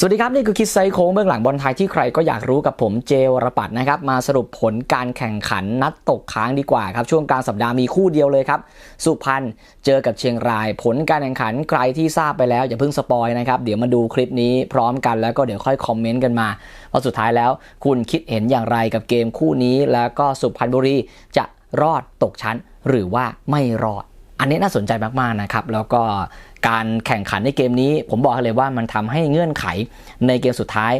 สวัสดีครับ นี่คือคิดไซโค้งเบื้องหลังบอลไทยที่ใครก็อยากรู้กับผมเจวรปัตนะครับ มาสรุปผลการแข่งขันนัดตกค้างดีกว่าครับ ช่วงกลางสัปดาห์มีคู่เดียวเลยครับ สุพรรณเจอกับเชียงราย ผลการแข่งขันใครที่ทราบไปแล้ว อย่าเพิ่งสปอยนะครับ เดี๋ยวมาดูคลิปนี้พร้อมกันแล้วก็เดี๋ยวค่อยคอมเมนต์กันมาว่าสุดท้ายแล้ว คุณคิดเห็นอย่างไรกับเกมคู่นี้ แล้วก็สุพรรณบุรีจะรอดตกชั้น หรือว่าไม่รอด อันนี้น่าสนใจมากๆนะครับ แล้วก็การแข่งขันในเกมนี้ ผมบอกเลยว่ามันทำให้เงื่อนไขในเกมสุดท้าย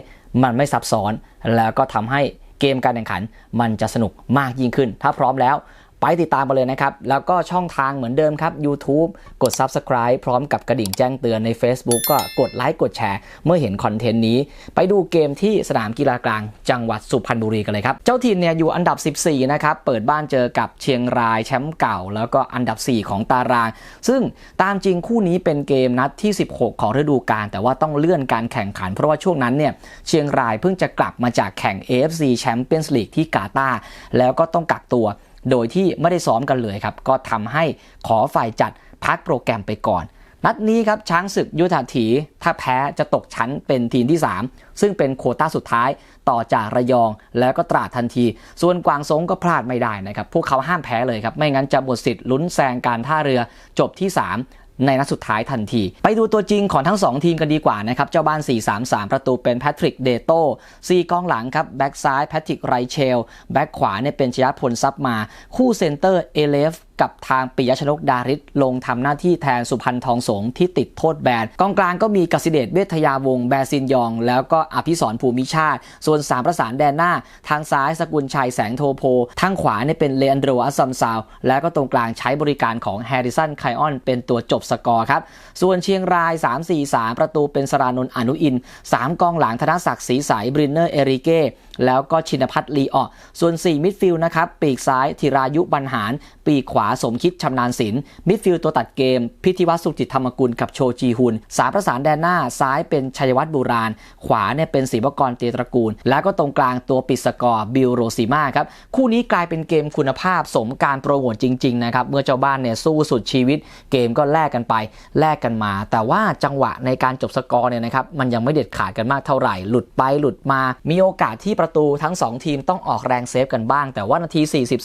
มันไม่ซับซ้อน แล้วก็ทำให้เกมการแข่งขันมันจะสนุกมากยิ่งขึ้น ถ้าพร้อมแล้ว ไปติดตามมาเลยนะครับ แล้วก็ช่องทางเหมือนเดิมครับ YouTube กด Subscribe พร้อมกับกระดิ่งแจ้งเตือนใน Facebook ก็กดไลค์กดแชร์ เมื่อเห็นคอนเทนต์นี้ ไปดูเกมที่สนามกีฬากลางจังหวัดสุพรรณบุรีกันเลยครับ เจ้าถิ่นเนี่ยอยู่อันดับ 14 นะครับ เปิดบ้านเจอกับเชียงรายแชมป์เก่า แล้วก็อันดับ 4 ของตาราง ซึ่งตามจริงคู่นี้เป็นเกมนัดที่ 16 ของฤดูกาลแต่ว่าต้องเลื่อนการแข่งขัน เพราะว่าช่วงนั้นเนี่ยเชียงรายเพิ่งจะกลับมาจากแข่ง AFC Champions League ที่กาตาร์แล้วก็ต้องกักตัว โดยที่ไม่ได้ซ้อมกันเลยครับ ก็ทำให้ขอฝ่ายจัดพักโปรแกรมไปก่อน นัดนี้ครับช้างศึกยุทธาถี ถ้าแพ้จะตกชั้นเป็นทีมที่ 3 ซึ่งเป็นโคต้าสุดท้ายต่อจากระยองแล้วก็ตราดทันที ส่วนกวางสงก็พลาดไม่ได้นะครับ พวกเขาห้ามแพ้เลยครับ ไม่งั้นจะหมดสิทธิ์ลุ้นแซงการท่าเรือจบที่ 3 ในนัดสุดท้ายทันที ไปดูตัวจริงของทั้ง 2 ทีมกันดีกว่านะครับ เจ้าบ้าน 4-3-3 ประตูเป็นแพทริกเดโต้ซีกองหลังครับ แบ็กซ้ายแพทริกไรเชล แบ็กขวาเนี่ยเป็นชยพลซับมา คู่เซนเตอร์เอเลฟ กับทางปิยชนกดาริศลงทำหน้าที่แทนสุพันธ์ทองสงที่ติดโทษแบนกองกลางก็มีกสิเดชเวทยาวงแบซินยอง แล้วก็อภิสรภูมิชาติ ส่วนสามประสานแดนหน้า ทางซ้ายสกุลชัยแสงโทโพ ทางขวาเนี่ยเป็นเลอันโดรอัสซัมซาว แล้วก็ตรงกลางใช้บริการของแฮร์ริสันไคออนเป็นตัวจบสกอร์ครับ ส่วนเชียงราย 3-4-3 ประตูเป็นสรานนท์อนุอิน 3 กองหลังธนศักดิ์ศรีใสบรินเนอร์เอริเก้แล้วก็ชินพัฒน์ลีออส่วน 4 มิดฟิลด์นะครับปีกซ้ายธีรายุบรรหาร ปีกขวาสมคิดชำนาญศิลป์มิดฟิลด์ตัวตัดเกม พิธีวัฒน์สุจิตธรรมกุลกับโชจีฮุนสามประสานแดนหน้าซ้ายเป็นชัยวัฒน์บุราณ ขวาเนี่ยเป็นศิวกรเตียตระกูล แล้วก็ตรงกลางตัวปิดสกอร์บิลโรซิมาครับ คู่นี้กลายเป็นเกมคุณภาพสมการโปรโมทจริงๆนะครับ เมื่อเจ้าบ้านเนี่ยสู้สุดชีวิต เกมก็แลกกันไปแลกกันมา แต่ว่าจังหวะในการจบสกอร์เนี่ยนะครับมันยังไม่เด็ดขาดกันมากเท่าไหร่ หลุดไปหลุดมา มีโอกาสที่ประตูทั้งสองทีมต้องออกแรงเซฟกันบ้าง แต่ว่านาที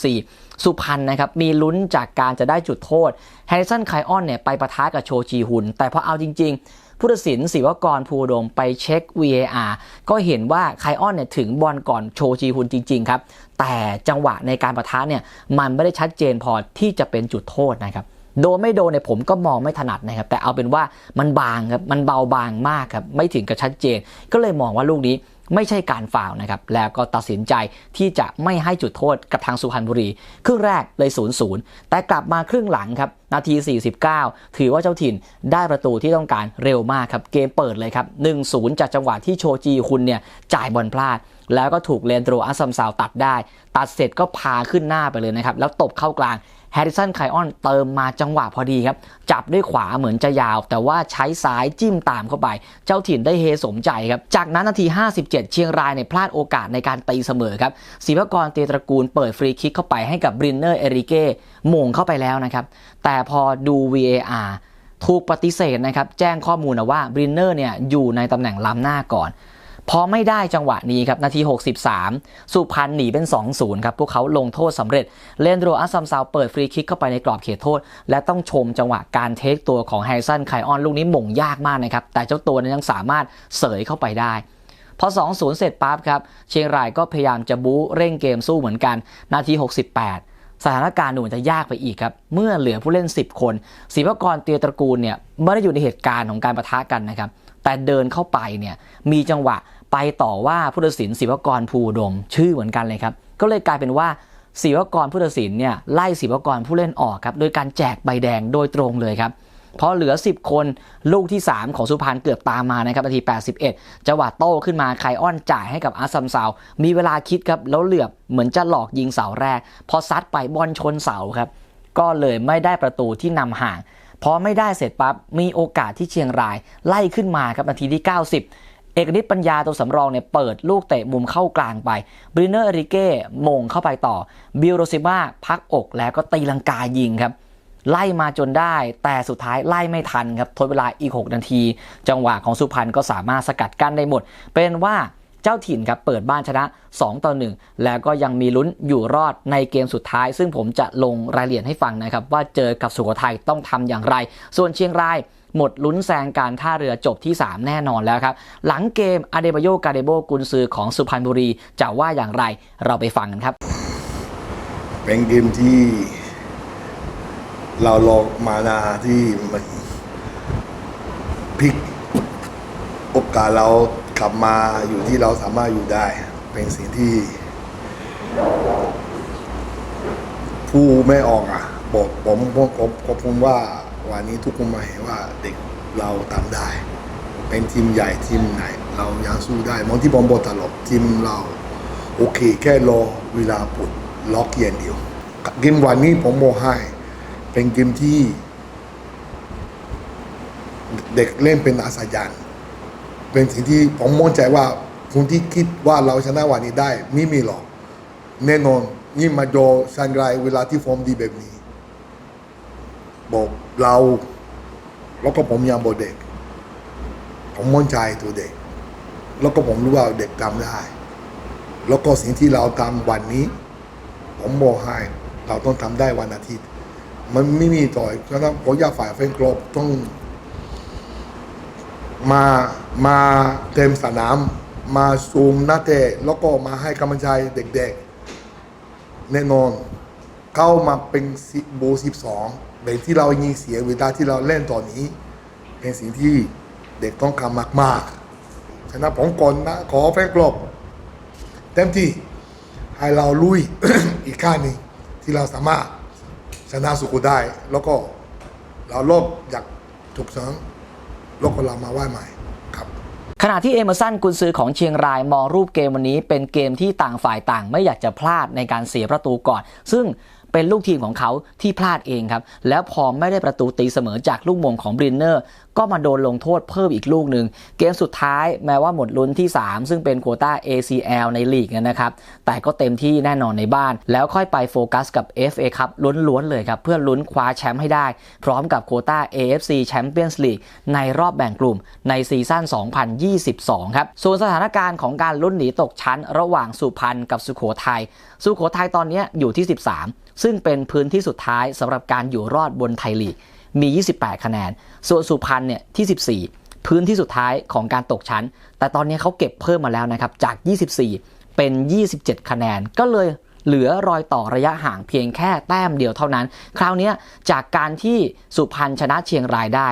44 สุพรรณนะครับมีลุ้นจากการจะได้จุดโทษแฮร์ริสันไคออนเนี่ยไปประทะกับโชจีฮุน แต่พอเอาจริง ๆ ผู้ตัดสินศิวกรภูดมไปเช็ค VAR ก็เห็นว่าไคออนเนี่ยถึงบอลก่อนโชจีฮุนจริง ๆ ครับ แต่จังหวะในการประทะเนี่ยมันไม่ได้ชัดเจนพอที่จะเป็นจุดโทษนะครับโดนไม่โดนเนี่ยผมก็มองไม่ถนัดนะครับ แต่เอาเป็นว่ามันบางครับ มันเบาบางมากครับ ไม่ถึงกับชัดเจน ก็เลยมองว่าลูกนี้ ไม่ใช่การฝ่าวนะครับ แล้วก็ตัดสินใจที่จะไม่ให้จุดโทษกับทางสุพรรณบุรี ครึ่งแรกเลย0ูนย์แต่กลับมาครึ่งหลังครับ นาที 49 ถือว่าเจ้าถิ่นได้ประตูที่ต้องการเร็วมากครับ เกมเปิดเลยครับ 1-0 จากจังหวะที่โชจีคุณเนี่ยจ่ายบอลพลาด แล้วก็ถูกเลนโดรอัสซัมซาวตัดได้ ตัดเสร็จก็พาขึ้นหน้าไปเลยนะครับ แล้วตบเข้ากลาง แฮร์ริสันไคออนเติมมาจังหวะพอดีครับ จับด้วยขวาเหมือนจะยาว แต่ว่าใช้ซ้ายจิ้มตามเข้าไป เจ้าถิ่นได้เฮสมใจครับ จากนั้นนาที 57 เชียงรายเนี่ยพลาดโอกาสในการตีเสมอครับศิวกรเตยตระกูลเปิดฟรีคิกเข้าไปให้กับบรินเนอร์เอริเก้มงเข้าไปแล้วนะครับ แต่พอดู VAR ถูกปฏิเสธนะครับ แจ้งข้อมูลนะว่าบรินเนอร์เนี่ยอยู่ในตำแหน่งล้ำหน้าก่อน พอไม่ได้จังหวะนี้ครับนาที 63 สุพรรณหนีเป็น 2-0 ครับพวกเขาลงโทษสำเร็จ เลนโดอัสซัมซาวเปิดฟรีคิกเข้าไปในกรอบเขตโทษ และต้องชมจังหวะการเทคตัวของแฮร์สันไคออนลูกนี้หม่งยากมากนะครับ แต่เจ้าตัวนั้นยังสามารถเสยเข้าไปได้ พอ 2-0 เสร็จปั๊บครับ เชียงรายก็พยายามจะบู๊เร่งเกมสู้เหมือนกัน นาที 68สถานการณ์หมือนจะยากไปอีกครับ เมื่อเหลือผู้เล่น 10 คนศิวกรเตียตระกูลเนี่ยไม่ได้อยู่ในเหตุการณ์ของการประทะกันนะครับ แต่เดินเข้าไปเนี่ยมีจังหวะไปต่อว่าผู้ตัดสินศิวกรภูดม ชื่อเหมือนกันเลยครับ ก็เลยกลายเป็นว่าศิวกรผู้ตัดสินเนี่ยไล่ศิวกรผู้เล่นออกครับ โดยการแจกใบแดงโดยตรงเลยครับพอเหลือ 10 คนลูกที่ 3 ของสุพรรณเกือบตามมานะครับนาที 81 จังหวะโต้ขึ้นมาไคอ้อนจ่ายให้กับอาซัมซาว มีเวลาคิดครับ แล้วเหลือบเหมือนจะหลอกยิงเสาแรก พอซัดไปบอลชนเสาครับ ก็เลยไม่ได้ประตูที่นำห่าง พอไม่ได้เสร็จปั๊บมีโอกาสที่เชียงรายไล่ขึ้นมาครับนาทีที่ 90 เอกนิตปัญญาตัวสำรองเนี่ยเปิดลูกเตะมุมเข้ากลางไปบริเนอร์อริเก้มงเข้าไปต่อบิลโรซิมาพักอกแล้วก็ตีลังกายิงครับไล่มาจนได้แต่สุดท้ายไล่ไม่ทันครับทดเวลาอีก 6 นาที จังหวะของสุพรรณก็สามารถสกัดกั้นได้หมด เป็นว่า เจ้าถิ่นครับเปิดบ้านชนะ 2 ต่อ 1 แล้วก็ยังมีลุ้นอยู่รอดในเกมสุดท้าย ซึ่งผมจะลงรายละเอียดให้ฟังนะครับ ว่าเจอกับสุโขทัยต้องทำอย่างไร ส่วนเชียงรายหมดลุ้นแซงการท่าเรือจบที่ 3 แน่นอนแล้วครับ หลังเกมอเดบโยกาเดโบกุนซือของสุพรรณบุรีจะว่าอย่างไรเราไปฟังกันครับ เป็นเกมที่เราลองมานาที่พลิกโอกาสเรา กลับมาอยู่ที่เราสามารถอยู่ได้ เป็นสิ่งที่ ผู้ไม่ออกอะบอกผมผมผมผมว่าวันนี้ทุกคนมาเห็นว่าเด็กเราทำได้ เป็นทีมใหญ่ทีมไหน เรายังสู้ได้มองที่ผมบอกตลอดทีมเรา โอเค แค่รอเวลาปลดล็อกอย่างเดียวเกมวันนี้ผมบอกให้เป็นเกมที่ เด็กเล่นเป็นอาสายัน เป็นสิ่งที่ผมมั่นใจว่าคนที่คิดว่าเราชนะวันนี้ได้ไม่มีหรอก แน่นอนนี่มาโยชันไรเวลาที่ฟอร์มดีแบบนี้ บอกเราแล้วก็ผมยังบอกเด็ก ผมมั่นใจตัวเด็ก แล้วก็ผมรู้ว่าเด็กทำได้ แล้วก็สิ่งที่เราทำวันนี้ ผมบอกให้เราต้องทำได้วันอาทิตย์ มันไม่มีต่อยฉะนั้นผมอยากฝ่ายแฟนคลับต้อง มามาเต็มสนาม มาซูมหน้าเตะแล้วก็มาให้กำลังใจเด็กๆ แน่นอน เข้ามาเป็นโบสิบสองแบบที่เรายิงเสียเวลาที่เราเล่นตอนนี้ เป็นสิ่งที่เด็กต้องการมากๆฉะนั้นผมก่อนนะขอแฟนคลับเต็มที่ให้เราลุยอีกข้างหนึงที่เราสามารถชนะสุโขได้ แล้วก็เราโลกอยากถูกสริ ลกเรามาไหว้ใหม่ครับขณะที่เอเมอร์สันกุนซือของเชียงรายมองรูปเกมวันนี้เป็นเกมที่ต่างฝ่ายต่าง ไม่อยากจะพลาดในการเสียประตูก่อน ซึ่ง เป็นลูกทีมของเขาที่พลาดเองครับ แล้วพอไม่ได้ประตูตีเสมอจากลูกมงของบรินเนอร์ ก็มาโดนลงโทษเพิ่มอีกลูกหนึ่ง เกมสุดท้ายแม้ว่าหมดลุ้นที่ 3 ซึ่งเป็นโควต้า ACL ในลีกนะครับ แต่ก็เต็มที่แน่นอนในบ้าน แล้วค่อยไปโฟกัสกับ FA ครับล้วนๆเลยครับ เพื่อลุ้นคว้าแชมป์ให้ได้ พร้อมกับโควต้า AFC Champions League ในรอบแบ่งกลุ่มในซีซั่น 2022 ครับ ส่วนสถานการณ์ของการลุ้นหนีตกชั้น ระหว่างสุพรรณกับสุโขทัย สุโขทัยตอนนี้อยู่ที่ 13 ซึ่งเป็นพื้นที่สุดท้ายสำหรับการอยู่รอดบนไทยลีกมี 28 คะแนน ส่วนสุพรรณเนี่ยที่ 14 พื้นที่สุดท้ายของการตกชั้น แต่ตอนนี้เขาเก็บเพิ่มมาแล้วนะครับ จาก 24 เป็น 27 คะแนน ก็เลยเหลือรอยต่อระยะห่างเพียงแค่แต้มเดียวเท่านั้น คราวนี้จากการที่สุพรรณชนะเชียงรายได้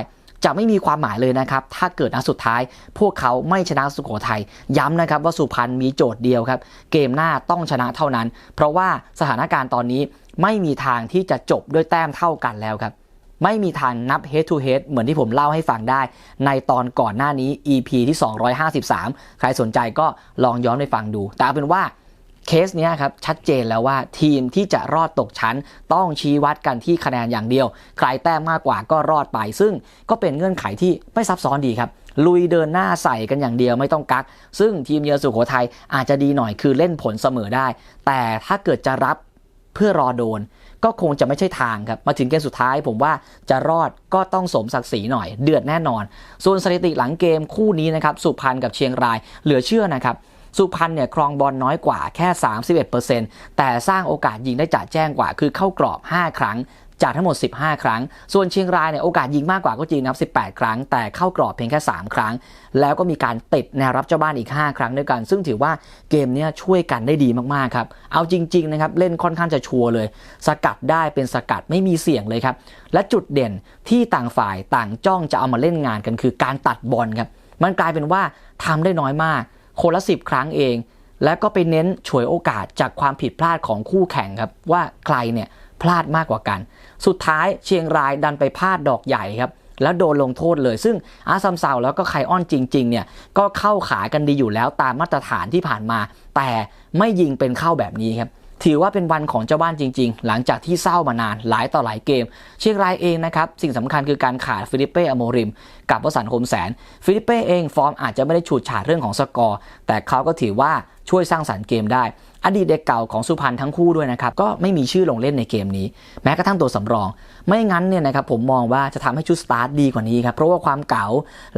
จะไม่มีความหมายเลยนะครับ ถ้าเกิดนัดสุดท้าย พวกเขาไม่ชนะสุโขทัย ย้ำนะครับว่าสุพรรณมีโจทย์เดียวครับ เกมหน้าต้องชนะเท่านั้น เพราะว่าสถานการณ์ตอนนี้ ไม่มีทางที่จะจบด้วยแต้มเท่ากันแล้วครับ ไม่มีทางนับ head to head เหมือนที่ผมเล่าให้ฟังได้ ในตอนก่อนหน้านี้ EP ที่ 253 ใครสนใจก็ลองย้อนไปฟังดู แต่เป็นว่าเคสเนี้ยครับชัดเจนแล้วว่าทีมที่จะรอดตกชั้นต้องชี้วัดกันที่คะแนนอย่างเดียว ใครแต้มมากกว่าก็รอดไป ซึ่งก็เป็นเงื่อนไขที่ไม่ซับซ้อนดีครับ ลุยเดินหน้าใส่กันอย่างเดียวไม่ต้องกัก ซึ่งทีมเยือนสุโขทัยอาจจะดีหน่อยคือเล่นผลเสมอได้ แต่ถ้าเกิดจะรับ เพื่อรอโดน ก็คงจะไม่ใช่ทางครับ มาถึงเกมสุดท้ายผมว่าจะรอดก็ต้องสมศักดิ์ศรีหน่อย เดือดแน่นอน ส่วนสถิติหลังเกมคู่นี้นะครับสุพรรณกับเชียงรายเหลือเชื่อนะครับสุพรรณเนี่ยครองบอลน้อยกว่าแค่ 31%แต่สร้างโอกาสยิงได้จัดแจ้งกว่าคือเข้ากรอบ 5 ครั้ง จากทั้งหมด 15 ครั้ง ส่วนเชียงรายเนี่ยโอกาสยิงมากกว่าก็จริงนะครับ18 ครั้ง แต่เข้ากรอบเพียงแค่ 3 ครั้ง แล้วก็มีการติดแนวรับเจ้าบ้านอีก 5 ครั้งด้วยกัน ซึ่งถือว่าเกมเนี้ยช่วยกันได้ดีมากๆครับ เอาจริงๆนะครับเล่นค่อนข้างจะชัวร์เลย สกัดได้เป็นสกัดไม่มีเสี่ยงเลยครับ และจุดเด่นที่ต่างฝ่ายต่างจ้องจะเอามาเล่นงานกันคือการตัดบอลครับ มันกลายเป็นว่าทำได้น้อยมากคนละ10 ครั้งเอง แล้วก็ไปเน้นฉวยโอกาสจากความผิดพลาดของคู่แข่งครับว่าใครเนี่ย พลาดมากกว่ากัน สุดท้ายเชียงรายดันไปพลาดดอกใหญ่ครับแล้วโดนลงโทษเลย ซึ่งอาซัมซาวแล้วก็ไคออนจริง ๆ เนี่ย ก็เข้าขากันดีอยู่แล้วตามมาตรฐานที่ผ่านมา แต่ไม่ยิงเป็นเข้าแบบนี้ครับ ถือว่าเป็นวันของเจ้าบ้านจริง ๆ หลังจากที่เศร้ามานานหลายต่อหลายเกม เชียงรายเองนะครับ สิ่งสำคัญคือการขาดฟิลิปเป้อโมริม กับวสันต์คมแสน ฟิลิปเป้เองฟอร์มอาจจะไม่ได้ฉูดฉาดเรื่องของสกอร์ แต่เขาก็ถือว่าช่วยสร้างสรรค์เกมได้ อดีตเด็กเก่าของสุพรรณทั้งคู่ด้วยนะครับก็ไม่มีชื่อลงเล่นในเกมนี้ แม้กระทั่งตัวสำรอง ไม่งั้นเนี่ยนะครับผมมองว่าจะทำให้ชุดสตาร์ทดีกว่านี้ครับเพราะว่าความเก๋า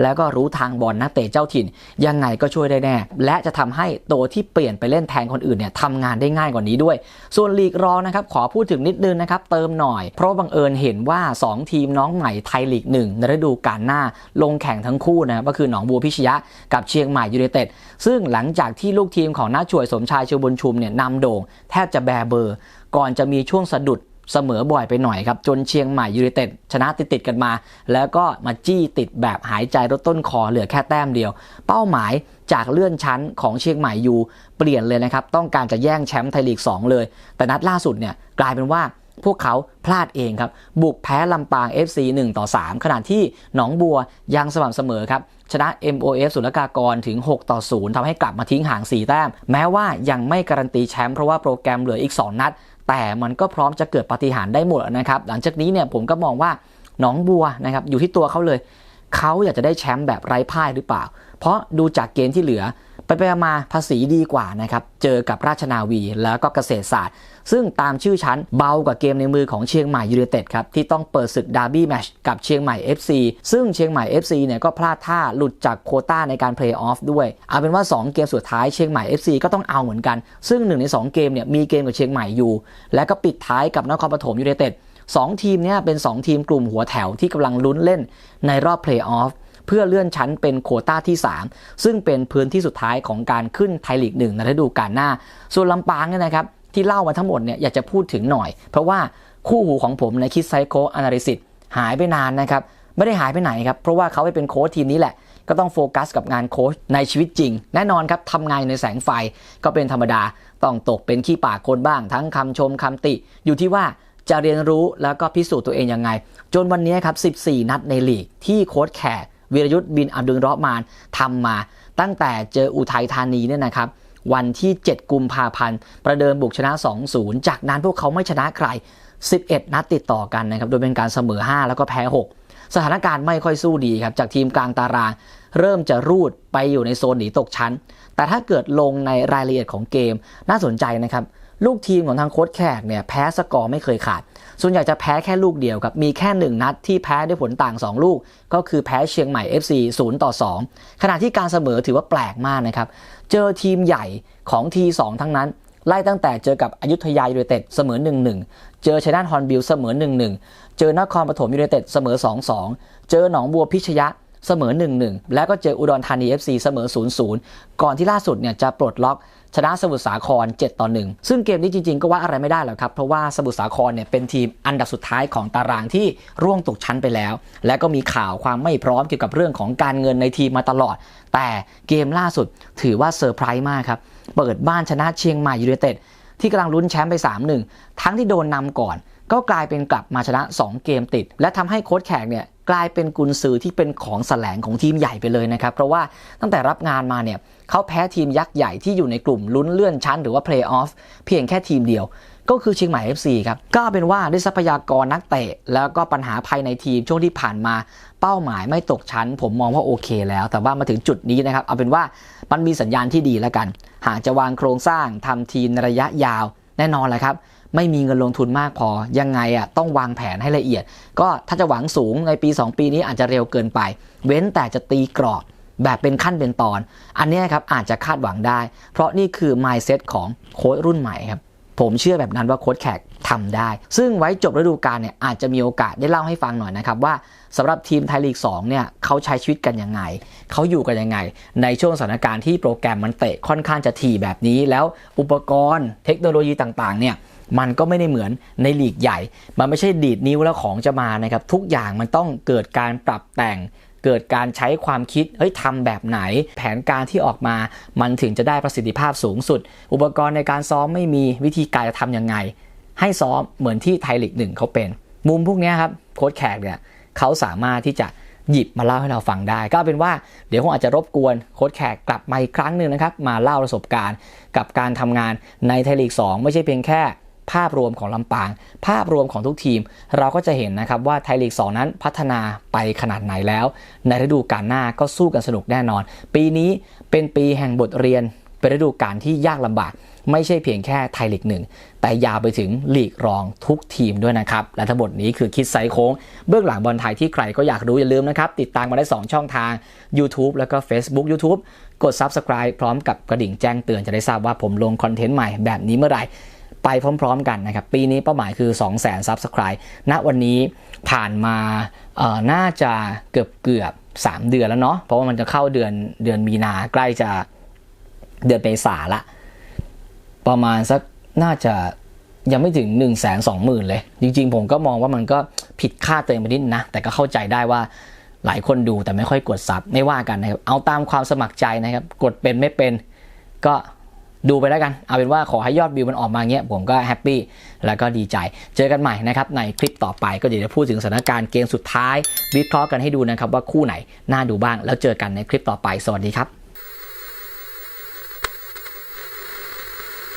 แล้วก็รู้ทางบอลนักเตะเจ้าถิ่น ยังไงก็ช่วยได้แน่ และจะทำให้ตัวที่เปลี่ยนไปเล่นแทนคนอื่นเนี่ยทำงานได้ง่ายกว่านี้ด้วย ส่วนลีกรองนะครับขอพูดถึงนิดนึงนะครับเติมหน่อย เพราะบังเอิญเห็นว่า 2 ทีมน้องใหม่ไทยลีกหนึ่งในฤดูกาลหน้าลงแข่งทั้งคู่นะครับก็คือหนองบัวพิชยะกับเชียงใหม่ยูไนเต็ดซึ่งหลังจากที่ลูกทีมของน้าช่วยสมชายชูบุญชุมเนี่ยนำโด่งแทบจะแบเบอร์ ก่อนจะมีช่วงสะดุดเสมอบ่อยไปหน่อยครับ จนเชียงใหม่ยูไนเต็ดชนะติดติดกันมา แล้วก็มาจี้ติดแบบหายใจรถต้นคอเหลือแค่แต้มเดียว เป้าหมายจากเลื่อนชั้นของเชียงใหม่ยูเปลี่ยนเลยนะครับ ต้องการจะแย่งแชมป์ไทยลีก 2 เลย แต่นัดล่าสุดเนี่ยกลายเป็นว่า พวกเขาพลาดเองครับ บุกแพ้ลำปาง FC 1 ต่อ 3 ขณะที่หนองบัวยังสม่ำเสมอครับ ชนะ MOF สุลกากรถึง 6 ต่อ 0ทำให้กลับมาทิ้งห่าง 4 แต้ม แม้ว่ายังไม่การันตีแชมป์เพราะว่าโปรแกรมเหลืออีก 2 นัด แต่มันก็พร้อมจะเกิดปฏิหารได้หมดนะครับ หลังจากนี้เนี่ยผมก็มองว่าหนองบัวนะครับอยู่ที่ตัวเขาเลย เขาอยากจะได้แชมป์แบบไร้พ่ายหรือเปล่า เพราะดูจากเกมที่เหลือ ไปไปมาภาษีดีกว่านะครับเจอกับราชนาวีแล้วก็เกษตรศาสตร์ ซึ่งตามชื่อชั้นเบากว่าเกมในมือของเชียงใหม่ยูไนเต็ดครับที่ต้องเปิดศึกดาร์บี้แมชกับเชียงใหม่ FC ซึ่งเชียงใหม่ FC เนี่ยก็พลาดท่าหลุดจากโคต้าในการเพลย์ออฟด้วย เอาเป็นว่า 2 เกมสุดท้ายเชียงใหม่ FC ก็ต้องเอาเหมือนกัน ซึ่งหนึ่งใน 2 เกมเนี่ยมีเกมกับเชียงใหม่อยู่ และก็ปิดท้ายกับนครปฐมยูไนเต็ดสองทีมเนี่ยเป็น 2 ทีมกลุ่มหัวแถวที่กำลังลุ้นเล่นในรอบเพลย์ออฟ เพื่อเลื่อนชั้นเป็นโควต้าที่ 3 ซึ่งเป็นพื้นที่สุดท้ายของการขึ้นไทยลีกหนึ่งในฤดูกาลหน้า ส่วนลำปางเนี่ยนะครับที่เล่ามาทั้งหมดเนี่ยอยากจะพูดถึงหน่อย เพราะว่าคู่หูของผมในคิดไซโคอนาลิซิสหายไปนานนะครับไม่ได้หายไปไหนครับเพราะว่าเขาไปเป็นโค้ชทีมนี้แหละก็ต้องโฟกัสกับงานโค้ชในชีวิตจริง แน่นอนครับทำงานในแสงไฟก็เป็นธรรมดา ต้องตกเป็นขี้ปากคนบ้าง ทั้งคำชมคำติ อยู่ที่ว่าจะเรียนรู้แล้วก็พิสูจน์ตัวเองยังไง จนวันนี้ครับ 14 นัดในลีกที่โค้ชแขก วีรยุทธ์บินอับดุลเราะมานทำมาตั้งแต่เจออุทัยธานีเนี่ยนะครับวันที่ 7 กุมภาพันธ์ ประเดิมบุกชนะ 2-0 จากนั้นพวกเขาไม่ชนะใคร 11 นัดติดต่อกันนะครับ โดยเป็นการเสมอ 5 แล้วก็แพ้ 6 สถานการณ์ไม่ค่อยสู้ดีครับ จากทีมกลางตาราง เริ่มจะรูดไปอยู่ในโซนหนีตกชั้น แต่ถ้าเกิดลงในรายละเอียดของเกมน่าสนใจนะครับ ลูกทีมของทางโค้ชแขกเนี่ยแพ้สกอร์ไม่เคยขาด ส่วนใหญ่จะแพ้แค่ลูกเดียวครับมีแค่ 1 นัดที่แพ้ด้วยผลต่าง 2 ลูก ก็คือแพ้เชียงใหม่ FC 0 ต่อ 2 ขณะที่การเสมอถือว่าแปลกมากนะครับ เจอทีมใหญ่ของทีสองทั้งนั้น ไล่ตั้งแต่เจอกับอยุธยายูไนเต็ดเสมอ 1-1 เจอชัยนาทฮอนบิลเสมอ 1-1 เจอนครปฐมยูไนเต็ดเสมอ 2-2 เจอหนองบัวพิชยะเสมอ 1-1 แล้วก็เจออุดรธานี FC เสมอ 0-0 ก่อนที่ล่าสุดเนี่ยจะปลดล็อก ชนะสมุทรสาคร7ต่อ1ซึ่งเกมนี้จริงๆ ก็ว่าอะไรไม่ได้หรอกครับ เพราะว่าสมุทรสาครเนี่ยเป็นทีมอันดับสุดท้ายของตารางที่ร่วงตกชั้นไปแล้ว และก็มีข่าวความไม่พร้อมเกี่ยวกับเรื่องของการเงินในทีมมาตลอด แต่เกมล่าสุดถือว่าเซอร์ไพรส์มากครับ เปิดบ้านชนะเชียงใหม่ยูเนเต็ดที่กำลังลุ้นแชมป์ไป 3-1 ทั้งที่โดนนำก่อน ก็กลายเป็นกลับมาชนะ 2 เกมติด และทำให้โค้ชแขกเนี่ยกลายเป็นกุนซือที่เป็นของแสลงของทีมใหญ่ไปเลยนะครับ เพราะว่าตั้งแต่รับงานมาเนี่ยเขาแพ้ทีมยักษ์ใหญ่ที่อยู่ในกลุ่มลุ้นเลื่อนชั้นหรือว่าเพลย์ออฟเพียงแค่ทีมเดียว ก็คือเชียงใหม่ FC ครับ ก็เป็นว่าด้วยทรัพยากรนักเตะ แล้วก็ปัญหาภายในทีมช่วงที่ผ่านมาเป้าหมายไม่ตกชั้น ผมมองว่าโอเคแล้ว แต่ว่ามาถึงจุดนี้นะครับเอาเป็นว่ามันมีสัญญาณที่ดีแล้วกัน หากจะวางโครงสร้างทำทีมในระยะยาวแน่นอนแหละครับ ไม่มีเงินลงทุนมากพอ ยังไงอะต้องวางแผนให้ละเอียด ก็ถ้าจะหวังสูงในปี 2 ปีนี้อาจจะเร็วเกินไป เว้นแต่จะตีกรอบแบบเป็นขั้นเป็นตอน อันนี้ครับอาจจะคาดหวังได้ เพราะนี่คือ mindset ของโค้ชรุ่นใหม่ครับผมเชื่อแบบนั้นว่าโค้ชแขกทำได้ ซึ่งไว้จบฤดูกาลเนี่ยอาจจะมีโอกาสได้เล่าให้ฟังหน่อยนะครับ ว่าสำหรับทีมไทยลีก2เนี่ยเขาใช้ชีวิตกันยังไง เขาอยู่กันยังไง ในช่วงสถานการณ์ที่โปรแกรมมันเตะค่อนข้างจะถี่แบบนี้ แล้วอุปกรณ์เทคโนโลยีต่างๆเนี่ย มันก็ไม่ได้เหมือนในลีกใหญ่ มันไม่ใช่ดีดนิ้วแล้วของจะมานะครับทุกอย่างมันต้องเกิดการปรับแต่งเกิดการใช้ความคิด เฮ้ยทำแบบไหน แผนการที่ออกมา มันถึงจะได้ประสิทธิภาพสูงสุด อุปกรณ์ในการซ้อมไม่มีวิธีการจะทำยังไง ให้ซ้อมเหมือนที่ไทยลีกหนึ่งเขาเป็น มุมพวกนี้ครับ โค้ชแขกเนี่ยเขาสามารถที่จะหยิบมาเล่าให้เราฟังได้ ก็เป็นว่าเดี๋ยวคงอาจจะรบกวนโค้ชแขกกลับมาอีกครั้งหนึ่งนะครับ มาเล่าประสบการณ์กับการทำงานในไทยลีก 2 ไม่ใช่เพียงแค่ ภาพรวมของลำปาง ภาพรวมของทุกทีม เราก็จะเห็นนะครับว่าไทยลีก 2 นั้นพัฒนาไปขนาดไหนแล้ว ในฤดูกาลหน้าก็สู้กันสนุกแน่นอน ปีนี้เป็นปีแห่งบทเรียน เป็นฤดูกาลที่ยากลำบาก ไม่ใช่เพียงแค่ไทยลีกหนึ่งแต่ยาวไปถึงลีกรองทุกทีมด้วยนะครับ และทั้งหมดนี้คือคิดไซโค้ง เบื้องหลังบอลไทยที่ใครก็อยากรู้อย่าลืมนะครับ ติดตามมาได้ 2 ช่องทาง YouTube แล้วก็ Facebook YouTube กด Subscribe พร้อมกับกระดิ่งแจ้งเตือนจะได้ทราบว่าผมลงคอนเทนต์ใหม่แบบนี้เมื่อไหร่ ไปพร้อมๆกันนะครับ ปีนี้เป้าหมายคือ 2 0 0 0 0 0 Subscribe ณวันนี้ผ่านมาเอ่อน่าจะเกือบเกือบ3 เดือนแล้วเนาะเพราะว่ามันจะเข้าเดือนเดือนมีนาใกล้จะเดือนเมษาละ ประมาณสักน่าจะยังไม่ถึง 1 2 0 0 0 0 เลย จริงๆ ผมก็มองว่ามันก็ผิดคาดตัวเองไปนิดนะ แต่ก็เข้าใจได้ว่าหลายคนดูแต่ไม่ค่อยกดซับไม่ว่ากันนะครับ เอาตามความสมัครใจนะครับ กดเป็นไม่เป็นก็ ดูไปแล้วกัน เอาเป็นว่าขอให้ยอดวิวมันออกมาเงี้ยผมก็แฮปปี้แล้วก็ดีใจ เจอกันใหม่นะครับในคลิปต่อไปก็เดี๋ยวจะพูดถึงสถานการณ์เกมสุดท้าย วิเคราะห์กันให้ดูนะครับว่าคู่ไหนน่าดูบ้าง แล้วเจอกันในคลิปต่อไปสวัสดีครับ